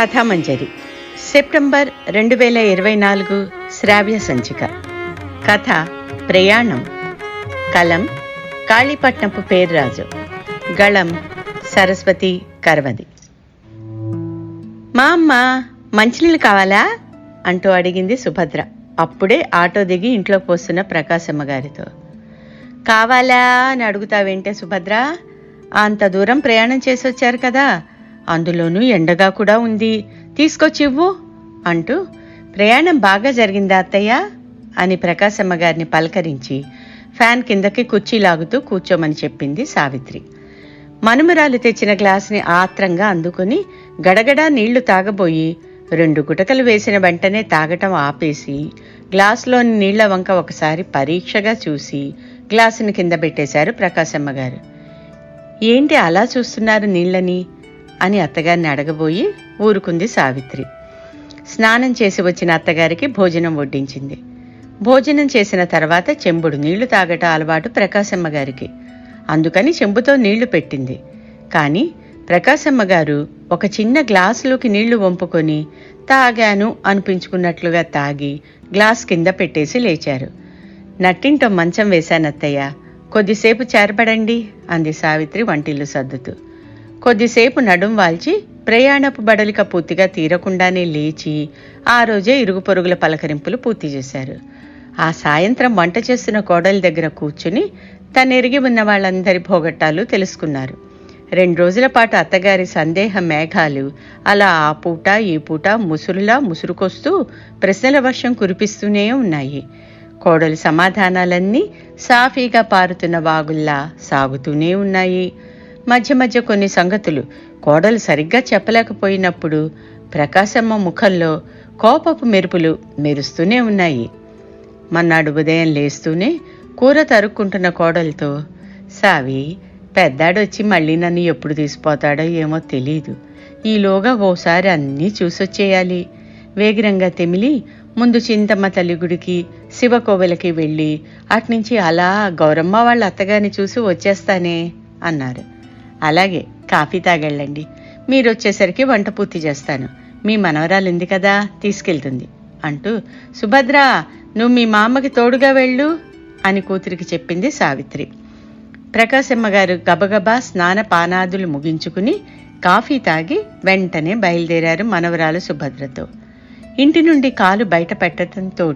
కథామంజరి. September రెండు వేల ఇరవై నాలుగు శ్రావ్య సంచిక. కథ ప్రయాణం. కలం కాళీపట్నపు పేర్రాజు. గళం సరస్వతి కరవది. మా అమ్మ మంచినీళ్ళు కావాలా? అంటూ అడిగింది సుభద్ర. అప్పుడే ఆటో దిగి ఇంట్లో పోస్తున్న ప్రకాశమ్మ గారితో. కావాలా? అని అడుగుతావేంటే సుభద్ర అంత దూరం ప్రయాణం చేసి వచ్చారు కదా అందులోనూ ఎండగా కూడా ఉంది. తీసుకొచ్చివ్వు అంటూ ప్రయాణం బాగా జరిగిందా అత్తయ్య? అని ప్రకాశమ్మ గారిని పలకరించి ఫ్యాన్ కిందకి కుర్చీ లాగుతూ కూర్చోమని చెప్పింది సావిత్రి. మనుమరాలు తెచ్చిన గ్లాసుని ఆత్రంగా అందుకుని గడగడా నీళ్ళు తాగబోయి రెండు గుటకలు వేసిన వెంటనే తాగటం ఆపేసి గ్లాసులోని నీళ్ళ వంక ఒకసారి పరీక్షగా చూసి గ్లాసుని కింద పెట్టేశారు ప్రకాశమ్మ గారు. ఏంటి అలా చూస్తున్నారు నీళ్ళని? అని అత్తగారిని అడగబోయి ఊరుకుంది సావిత్రి. స్నానం చేసి వచ్చిన అత్తగారికి భోజనం వడ్డించింది. భోజనం చేసిన తర్వాత చెంబుడు నీళ్ళు తాగట అలవాటు ప్రకాశమ్మ గారికి. అందుకని చెంబుతో నీళ్ళు పెట్టింది. కానీ ప్రకాశమ్మ గారు ఒక చిన్న గ్లాసులోకి నీళ్ళు వంపుకొని తాగాను అనిపించుకున్నట్లుగా తాగి గ్లాస్ కింద పెట్టేసి లేచారు. నట్టింటో మంచం వేశానత్తయ్య కొద్దిసేపు చేరబడండి అంది సావిత్రి వంటిల్లు సర్దుతూ. కొద్దిసేపు నడుం వాల్చి ప్రయాణపు బడలిక పూర్తిగా తీరకుండానే లేచి ఆ రోజే ఇరుగు పొరుగుల పలకరింపులు పూర్తి చేశారు. ఆ సాయంత్రం వంట చేస్తున్న కోడలి దగ్గర కూర్చుని తనెరిగి ఉన్న వాళ్ళందరి భోగట్టాలు తెలుసుకున్నారు. రెండు రోజుల పాటు అత్తగారి సందేహ మేఘాలు అలా ఆ పూట ఈ పూట ముసురులా ముసురుకొస్తూ ప్రశ్నల వర్షం కురిపిస్తూనే ఉన్నాయి. కోడలి సమాధానాలన్నీ సాఫీగా పారుతున్న వాగుల్లా సాగుతూనే ఉన్నాయి. మధ్య మధ్య కొన్ని సంగతులు. కోడలు సరిగ్గా చెప్పలేకపోయినప్పుడు ప్రకాశమ్మ ముఖంలో కోపపు మెరుపులు మెరుస్తూనే ఉన్నాయి. మన్నాడు ఉదయం లేస్తూనే కూర తరుక్కుంటున్న కోడలతో సావి పెద్దాడొచ్చి మళ్ళీ నన్ను ఎప్పుడు తీసిపోతాడో ఏమో తెలీదు. ఈలోగా ఓసారి అన్నీ చూసొచ్చేయాలి. వేగిరంగా తెమిలి ముందు చింతమ్మ తల్లి గుడికి శివకోవెలకి వెళ్ళి అట్నుంచి అలా గౌరమ్మ వాళ్ళ అత్తగారిని చూసి వచ్చేస్తానే అన్నారు. అలాగే కాఫీ తాగెళ్ళండి. మీరు వచ్చేసరికి వంట పూర్తి చేస్తాను. మీ మనవరాలు ఉంది కదా తీసుకెళ్తుంది. అంటూ సుభద్ర నువ్వు మీ మామకి తోడుగా వెళ్ళు అని కూతురికి చెప్పింది సావిత్రి. ప్రకాశమ్మ గారు గబగబా స్నాన పానాదులు ముగించుకుని కాఫీ తాగి వెంటనే బయలుదేరారు మనవరాలు సుభద్రతో. ఇంటి నుండి కాలు బయట పెట్టడంతో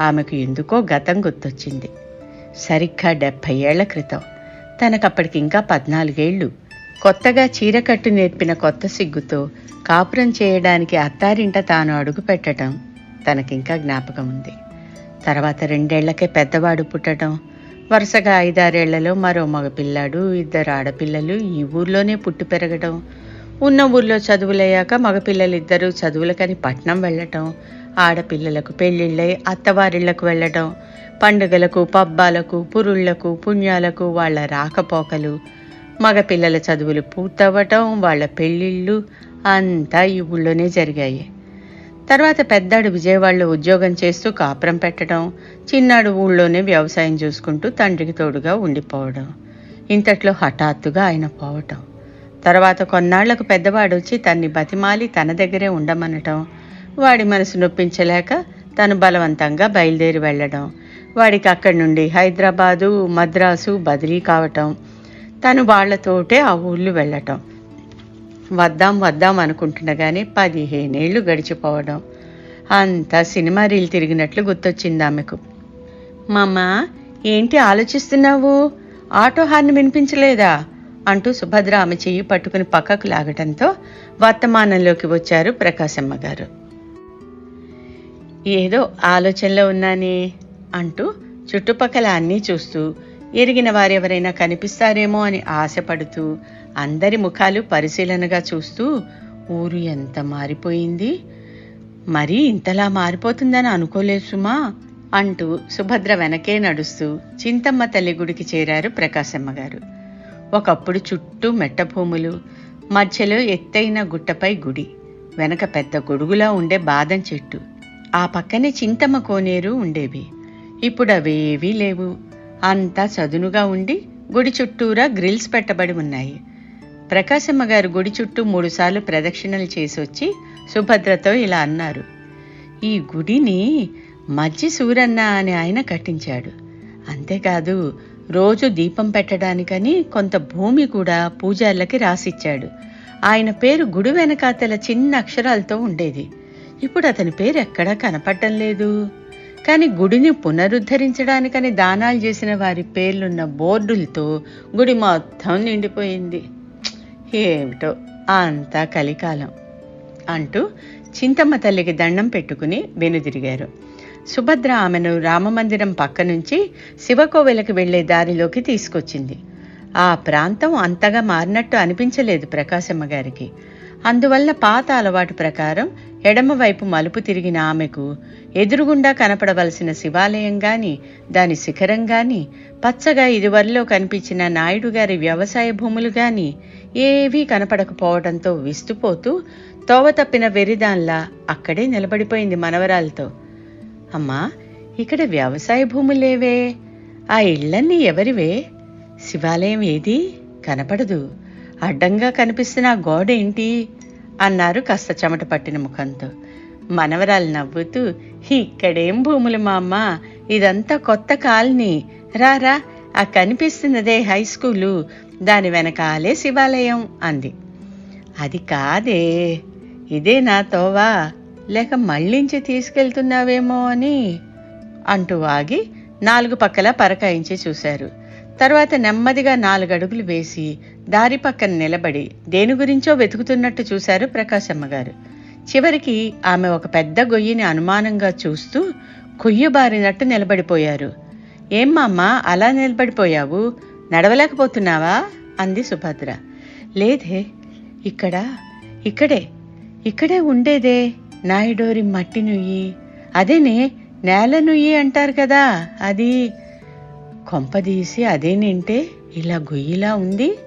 ఆమెకు ఎందుకో గతం గుర్తొచ్చింది. సరిగ్గా డెబ్భై ఏళ్ళ క్రితం. తనకప్పటికింకా పద్నాలుగేళ్ళు. కొత్తగా చీరకట్టు నేర్పిన కొత్త సిగ్గుతో కాపురం చేయడానికి అత్తారింట తాను అడుగు పెట్టడం తనకింకా జ్ఞాపకం ఉంది తర్వాత రెండేళ్ళకే పెద్దవాడు పుట్టడం వరుసగా ఐదారేళ్ళలో మరో మగపిల్లాడు ఇద్దరు ఆడపిల్లలు ఈ ఊర్లోనే పుట్టి పెరగడం ఉన్న ఊర్లో చదువులయ్యాక మగపిల్లలిద్దరూ చదువులకని పట్నం వెళ్ళటం ఆడపిల్లలకు పెళ్ళిళ్ళై అత్తవారిళ్ళకు వెళ్ళటం పండుగలకు పబ్బాలకు పురుళ్ళకు పుణ్యాలకు వాళ్ళ రాకపోకలు మగపిల్లల చదువులు పూర్తవ్వటం వాళ్ళ పెళ్ళిళ్ళు అంతా ఈ ఊళ్ళోనే జరిగాయి. తర్వాత పెద్దాడు విజయవాడలో ఉద్యోగం చేస్తూ కాపురం పెట్టడం చిన్నాడు ఊళ్ళోనే వ్యవసాయం చూసుకుంటూ తండ్రికి తోడుగా ఉండిపోవడం ఇంతట్లో హఠాత్తుగా ఆయన పోవటం. తర్వాత కొన్నాళ్ళకు పెద్దవాడు వచ్చి తన్ని బతిమాలి తన దగ్గరే ఉండమనటం వాడి మనసు నొప్పించలేక తను బలవంతంగా బయలుదేరి వెళ్ళడం వాడికి అక్కడి నుండి హైదరాబాదు మద్రాసు బదిలీ కావటం తను వాళ్ళతోటే ఆ ఊళ్ళు వెళ్ళటం వద్దాం వద్దాం అనుకుంటుండగానే పదిహేనేళ్ళు గడిచిపోవడం. అంతా సినిమా రీల్ తిరిగినట్లు గుర్తొచ్చింది ఆమెకు. మామ ఏంటి ఆలోచిస్తున్నావు? ఆటో హార్న్ వినిపించలేదా? అంటూ సుభద్ర ఆమె చెయ్యి పట్టుకుని పక్కకు లాగటంతో వర్తమానంలోకి వచ్చారు ప్రకాశమ్మ గారు. ఏదో ఆలోచనలో ఉన్నానే అంటూ చుట్టుపక్కల అన్నీ చూస్తూ ఎరిగిన వారెవరైనా కనిపిస్తారేమో అని ఆశపడుతూ అందరి ముఖాలు పరిశీలనగా చూస్తూ ఊరు ఎంత మారిపోయింది? మరీ ఇంతలా మారిపోతుందని అనుకోలేదు సుమా అంటూ సుభద్ర వెనకే నడుస్తూ చింతమ్మ తల్లి గుడికి చేరారు ప్రకాశమ్మ గారు. ఒకప్పుడు చుట్టూ మెట్ట భూములు మధ్యలో ఎత్తైన గుట్టపై గుడి వెనక పెద్ద గొడుగులా ఉండే బాదం చెట్టు ఆ పక్కనే చింతమ్మ కోనేరు ఉండేవి. ఇప్పుడు అవేవీ లేవు. అంతా చదునుగా ఉండి గుడి చుట్టూరా గ్రిల్స్ పెట్టబడి ఉన్నాయి. ప్రకాశమ్మ గారు గుడి చుట్టూ మూడుసార్లు ప్రదక్షిణలు చేసి వచ్చి సుభద్రతో ఇలా అన్నారు. ఈ గుడిని మజ్జి సూరన్న అనే ఆయన కట్టించాడు. అంతేకాదు రోజు దీపం పెట్టడానికని కొంత భూమి కూడా పూజార్లకి రాసిచ్చాడు. ఆయన పేరు గుడి వెనకాతల చిన్న అక్షరాలతో ఉండేది. ఇప్పుడు అతని పేరు ఎక్కడా కనపడటం లేదు. కానీ గుడిని పునరుద్ధరించడానికని దానాలు చేసిన వారి పేర్లున్న బోర్డులతో గుడి మొత్తం నిండిపోయింది. ఏమిటో అంతా కలికాలం అంటూ చింతమ్మ తల్లికి దండం పెట్టుకుని వెనుదిరిగారు. సుభద్ర ఆమెను రామమందిరం పక్క నుంచి శివకోవెలకు వెళ్ళే దారిలోకి తీసుకొచ్చింది. ఆ ప్రాంతం అంతగా మారినట్టు అనిపించలేదు ప్రకాశమ్మ గారికి. అందువల్ల పాత అలవాటు ప్రకారం ఎడమవైపు మలుపు తిరిగిన ఆమెకు ఎదురుగుండా కనపడవలసిన శివాలయం గాని దాని శిఖరం గాని పచ్చగా ఇదివరలో కనిపించిన నాయుడు గారి వ్యవసాయ భూములు గాని ఏవీ కనపడకపోవడంతో విస్తుపోతూ తోవ తప్పిన వెరిదాన్లా అక్కడే నిలబడిపోయింది మనవరాలతో. అమ్మా ఇక్కడ వ్యవసాయ భూములేవే ఆ ఇళ్ళన్నీ ఎవరివే? శివాలయం ఏది? కనపడదు. అడ్డంగా కనిపిస్తున్న ఆ గోడ ఏంటి? అన్నారు కాస్త చెమట పట్టిన ముఖంతో. మనవరాలు నవ్వుతూ ఇక్కడేం భూములు మా అమ్మ? ఇదంతా కొత్త కాలనీ. రారా ఆ కనిపిస్తున్నదే హై స్కూలు. దాని వెనకాలే శివాలయం అంది. అది కాదే. ఇదే నా తోవా. లేక మళ్ళించి తీసుకెళ్తున్నావేమో అని అంటూ ఆగి నాలుగు పక్కల పరకాయించి చూశారు. తర్వాత నెమ్మదిగా నాలుగడుగులు వేసి దారి పక్కన నిలబడి దేని గురించో వెతుకుతున్నట్టు చూశారు ప్రకాశమ్మ గారు. చివరికి ఆమె ఒక పెద్ద గొయ్యిని అనుమానంగా చూస్తూ కొయ్యబారినట్టు నిలబడిపోయారు. ఏం అలా నిలబడిపోయావు? నడవలేకపోతున్నావా? అంది సుభద్ర. లేదే ఇక్కడ ఇక్కడే ఇక్కడే ఉండేదే? నాయుడోరి మట్టి నుయ్యి. అదేనే నేల నుయ్యి అంటారు కదా అది. కొంపదీసి అదేనేంటే ఇలా గొయ్యిలా ఉంది.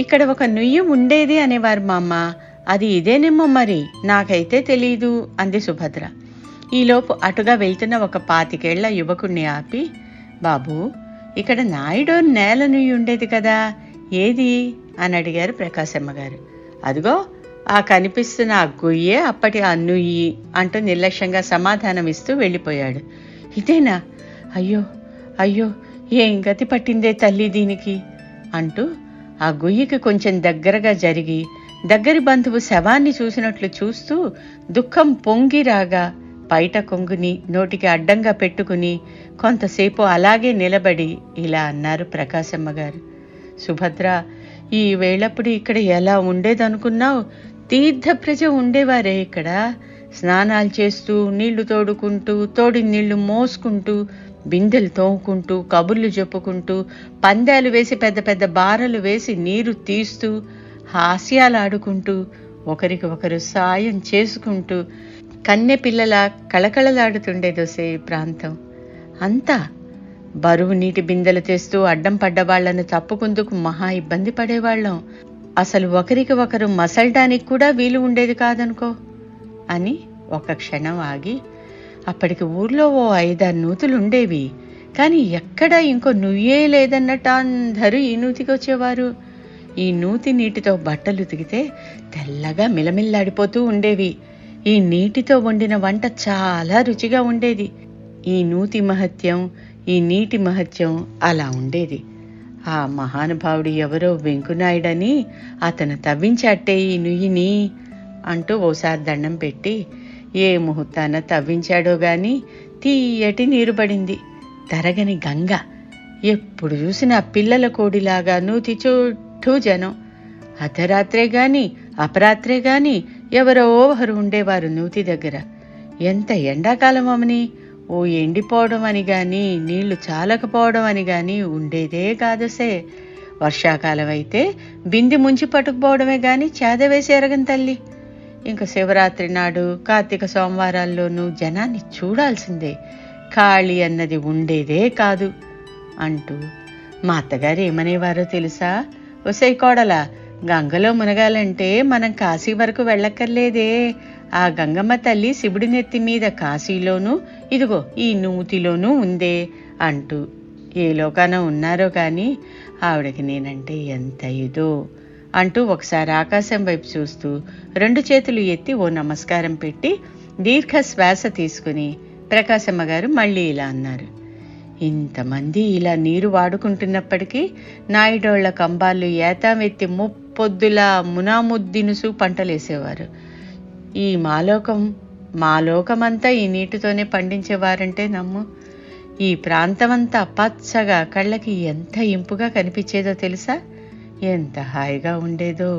ఇక్కడ ఒక నుయ్యి ఉండేది అనేవారు మా అమ్మ అది ఇదేనేమో మరి నాకైతే తెలీదు అంది సుభద్ర. ఈలోపు అటుగా వెళ్తున్న ఒక పాతికేళ్ళ యువకుణ్ణి ఆపి బాబు ఇక్కడ నాయుడో నేల నుయ్యి ఉండేది కదా ఏది? అని అడిగారు ప్రకాశమ్మ గారు. అదిగో ఆ కనిపిస్తున్న ఆ గొయ్యే అప్పటి ఆ నుయ్యి అంటూ నిర్లక్ష్యంగా సమాధానం ఇస్తూ వెళ్ళిపోయాడు. ఇదేనా? అయ్యో అయ్యో ఏం గతి పట్టిందే తల్లి దీనికి? అంటూ ఆ గొయ్యికి కొంచెం దగ్గరగా జరిగి దగ్గరి బంధువు శవాన్ని చూసినట్లు చూస్తూ దుఃఖం పొంగి రాగా బయట కొంగుని నోటికి అడ్డంగా పెట్టుకుని కొంతసేపు అలాగే నిలబడి ఇలా అన్నారు ప్రకాశమ్మ గారు సుభద్ర ఈ వేళప్పుడు ఇక్కడ ఎలా ఉండేదనుకున్నావు? తీర్థ ప్రజ ఉండేవారే ఇక్కడ. స్నానాలు చేస్తూ నీళ్ళు తోడుకుంటూ తోడి నీళ్ళు మోసుకుంటూ బిందెలు తోముకుంటూ కబుర్లు చెప్పుకుంటూ పందాలు వేసి పెద్ద పెద్ద బారలు వేసి నీరు తీస్తూ హాస్యాలు ఆడుకుంటూ ఒకరికి ఒకరు సాయం చేసుకుంటూ కన్నె పిల్లల కళకళలాడుతుండేదోసే ఈ ప్రాంతం. అంతా బరువు నీటి బిందెలు తెస్తూ అడ్డం పడ్డ వాళ్ళను తప్పుకుందుకు మహా ఇబ్బంది పడేవాళ్ళం. అసలు ఒకరికి ఒకరు మసలడానికి కూడా వీలు ఉండేది కాదనుకో అని ఒక క్షణం ఆగి అప్పటికి ఊర్లో ఓ ఐదారు నూతులు ఉండేవి కానీ ఎక్కడా ఇంకో నుయ్యే లేదన్నట్టు అందరూ ఈ నూతికి వచ్చేవారు ఈ నూతి నీటితో బట్టలు ఉతికితే తెల్లగా మిలమిల్లాడిపోతూ ఉండేవి. ఈ నీటితో వండిన వంట చాలా రుచిగా ఉండేది. ఈ నూతి మహత్యం ఈ నీటి మహత్యం అలా ఉండేది. ఆ మహానుభావుడు ఎవరో వెంకునాయుడని అతను తవ్వించాట్టే ఈ నుయ్యిని అంటూ ఓసారి దండం పెట్టి ఏ ముహూర్తాన తవ్వించాడో గాని తీయటి నీరు పడింది తరగని గంగ. ఎప్పుడు చూసినా పిల్లల కోడిలాగా నూతి చుట్టూ జనం. అర్ధరాత్రే గాని అపరాత్రే గాని ఎవరో ఒకరు ఉండేవారు నూతి దగ్గర. ఎంత ఎండాకాలం అమని ఓ ఎండిపోవడం అని గాని నీళ్ళు చాలకపోవడం అని గాని ఉండేదే కాదసే వర్షాకాలం అయితే బింది ముంచి పట్టుకుపోవడమే గాని చేదవేసి ఎరగని తల్లి. ఇంకా శివరాత్రి నాడు కార్తీక సోమవారాల్లోనూ జనాన్ని చూడాల్సిందే. ఖాళీ అన్నది ఉండేదే కాదు అంటూ మా అత్తగారు ఏమనేవారో తెలుసా? ఒసై కోడలా గంగలో మునగాలంటే మనం కాశీ వరకు వెళ్ళక్కర్లేదే. ఆ గంగమ్మ తల్లి శివుడి నెత్తి మీద కాశీలోనూ ఇదిగో ఈ నూతిలోనూ ఉందే అంటూ ఏ లోకాన ఉన్నారో కానీ ఆవిడకి నేనంటే ఎంత ఇదో అంటూ ఒకసారి ఆకాశం వైపు చూస్తూ రెండు చేతులు ఎత్తి ఓ నమస్కారం పెట్టి దీర్ఘ శ్వాస తీసుకుని ప్రకాశమ్మ గారు మళ్ళీ ఇలా అన్నారు. ఇంతమంది ఇలా నీరు వాడుకుంటున్నప్పటికీ నాయుడోళ్ళ కంబాలు ఏతామెత్తి ముప్పొద్దుల మునాముద్దినుసు పంటలేసేవారు. ఈ మాలోకం మాలోకమంతా ఈ నీటితోనే పండించేవారంటే నమ్ము. ఈ ప్రాంతమంతా పచ్చగా కళ్ళకి ఎంత ఇంపుగా కనిపించేదో తెలుసా? ఎంత హాయిగా ఉండేదో!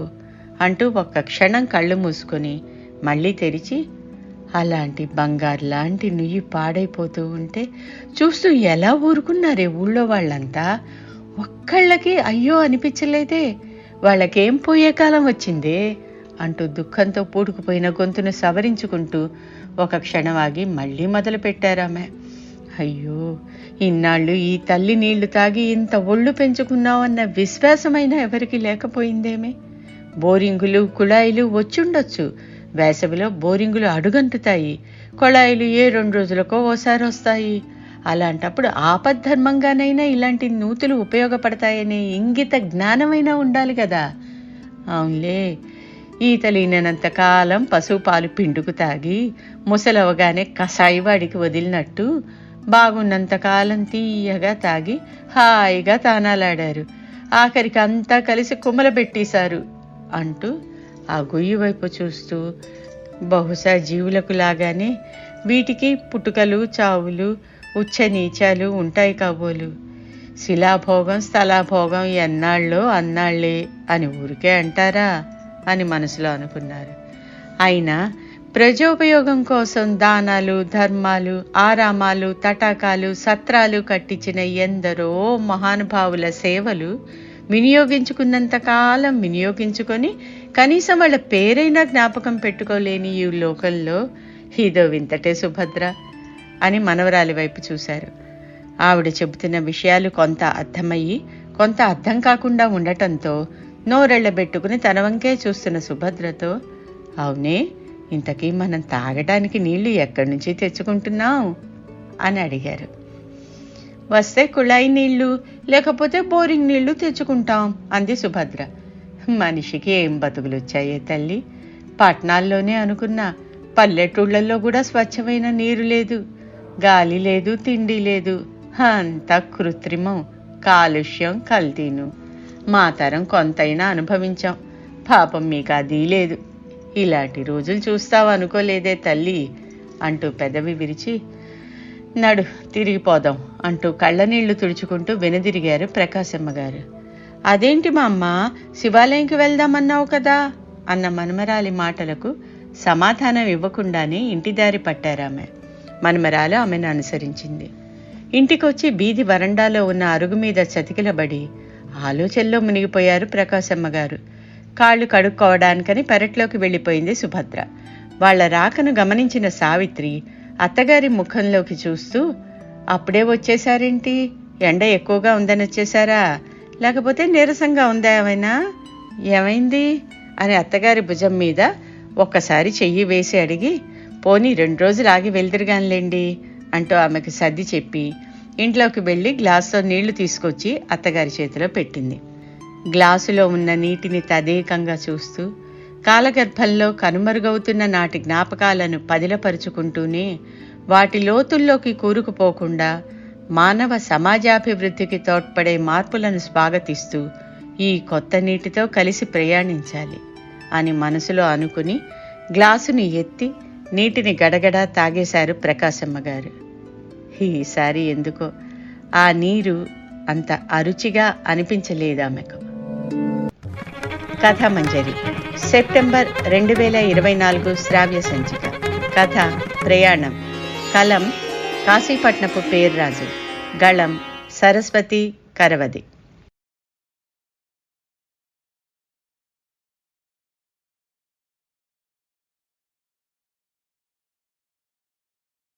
అంటూ ఒక్క క్షణం కళ్ళు మూసుకొని మళ్ళీ తెరిచి అలాంటి బంగారు లాంటి నుయ్యి పాడైపోతూ ఉంటే చూస్తూ ఎలా ఊరుకున్నారే ఊళ్ళో వాళ్ళంతా? ఒక్కళ్ళకి అయ్యో అనిపించలేదే! వాళ్ళకేం పోయే కాలం వచ్చిందే? అంటూ దుఃఖంతో పూడుకుపోయిన గొంతును సవరించుకుంటూ ఒక క్షణం ఆగి మళ్ళీ మొదలుపెట్టారామె. అయ్యో ఇన్నాళ్ళు ఈ తల్లి నీళ్ళు తాగి ఇంత ఒళ్ళు పెంచుకున్నావన్న విశ్వాసమైన ఎవరికి లేకపోయిందేమే? బోరింగులు కుళాయిలు వచ్చుండొచ్చు. వేసవిలో బోరింగులు అడుగంటుతాయి. కుళాయిలు ఏ రెండు రోజులకో ఓసారి వస్తాయి. అలాంటప్పుడు ఆపద్ధర్మంగానైనా ఇలాంటి నూతులు ఉపయోగపడతాయనే ఇంగిత జ్ఞానమైనా ఉండాలి కదా. అవునులే ఈతలీనంత కాలం పశుపాలు పిండుకు తాగి ముసలవగానే కషాయివాడికి వదిలినట్టు బాగున్నంత కాలం తీయగా తాగి హాయిగా తానాలాడారు. ఆఖరికి అంతా కలిసి కుమ్మలబెట్టేశారు అంటూ ఆ గొయ్యి వైపు చూస్తూ బహుశా జీవులకు లాగానే వీటికి పుట్టుకలు చావులు ఉచ్చ నీచాలు ఉంటాయి కాబోలు. శిలాభోగం స్థలాభోగం ఎన్నాళ్ళో అన్నాళ్ళే అని ఊరికే అంటారా? అని మనసులో అనుకున్నారు. అయినా ప్రజోపయోగం కోసం దానాలు ధర్మాలు ఆరామాలు తటాకాలు సత్రాలు కట్టించిన ఎందరో మహానుభావుల సేవలు వినియోగించుకున్నంత కాలం వినియోగించుకొని కనీసం వాళ్ళ పేరైనా జ్ఞాపకం పెట్టుకోలేని ఈ లోకంలో ఇదో వింతటే సుభద్ర అని మనవరాలి వైపు చూశారు. ఆవిడ చెబుతున్న విషయాలు కొంత అర్థమయ్యి కొంత అర్థం కాకుండా ఉండటంతో నోరెళ్ళబెట్టుకుని తన వంకే చూస్తున్న సుభద్రతో అవునే ఇంతకీ మనం తాగడానికి నీళ్ళు ఎక్కడి నుంచి తెచ్చుకుంటున్నాం అని అడిగారు. వస్తే కుళాయి నీళ్ళు లేకపోతే బోరింగ్ నీళ్ళు తెచ్చుకుంటాం అంది సుభద్ర. మనిషికి ఏం బతుకులు వచ్చాయే తల్లి? పట్నాల్లోనే అనుకున్నా పల్లెటూళ్ళల్లో కూడా స్వచ్ఛమైన నీరు లేదు గాలి లేదు తిండి లేదు అంతా కృత్రిమం కాలుష్యం కల్తీను. మా తరం కొంతైనా అనుభవించాం. పాపం మీకు అది లేదు. ఇలాంటి రోజులు చూస్తావు అనుకోలేదే తల్లి అంటూ పెదవి విరిచి నడు తిరిగిపోదాం అంటూ కళ్ళనీళ్ళు తుడుచుకుంటూ వెనుదిరిగారు ప్రకాశమ్మ గారు. అదేంటి మా అమ్మ శివాలయంకి వెళ్దామన్నావు కదా? అన్న మనమరాలి మాటలకు సమాధానం ఇవ్వకుండానే ఇంటి దారి పట్టారామె. మనమరాలు ఆమెను అనుసరించింది. ఇంటికొచ్చి బీది వరండాలో ఉన్న అరుగు మీద చతికిలబడి ఆలోచనలో మునిగిపోయారు ప్రకాశమ్మ గారు కాళ్ళు కడుక్కోవడానికని పెరట్లోకి వెళ్ళిపోయింది సుభద్ర. వాళ్ళ రాకను గమనించిన సావిత్రి అత్తగారి ముఖంలోకి చూస్తూ అప్పుడే వచ్చేసారేంటి ఎండ ఎక్కువగా ఉందని వచ్చేసారా లేకపోతే నీరసంగా ఉందా ఏమైనా? ఏమైంది? అని అత్తగారి భుజం మీద ఒక్కసారి చెయ్యి వేసి అడిగి పోనీ రెండు రోజులు ఆగి వెళ్తిరిగానిలేండి అంటూ ఆమెకు సర్ది చెప్పి ఇంట్లోకి వెళ్ళి గ్లాసులో నీళ్ళు తీసుకొచ్చి అత్తగారి చేతిలో పెట్టింది. గ్లాసులో ఉన్న నీటిని తదేకంగా చూస్తూ కాలగర్భంలో కనుమరుగవుతున్న నాటి జ్ఞాపకాలను పదిలపరుచుకుంటూనే వాటి లోతుల్లోకి కూరుకుపోకుండా మానవ సమాజాభివృద్ధికి తోడ్పడే మార్పులను స్వాగతిస్తూ ఈ కొత్త నీటితో కలిసి ప్రయాణించాలి అని మనసులో అనుకుని గ్లాసుని ఎత్తి నీటిని గడగడా తాగేశారు ప్రకాశమ్మ గారు. ఈసారి ఎందుకో? ఆ నీరు అంత అరుచిగా అనిపించలేదు ఆమెకు. కథామంజరి సెప్టెంబర్ రెండు వేల ఇరవై నాలుగు శ్రావ్య సంచిక. కథ ప్రయాణం. కలం కాశీపట్నపు పేర్రాజు. గళం సరస్వతి కరవది.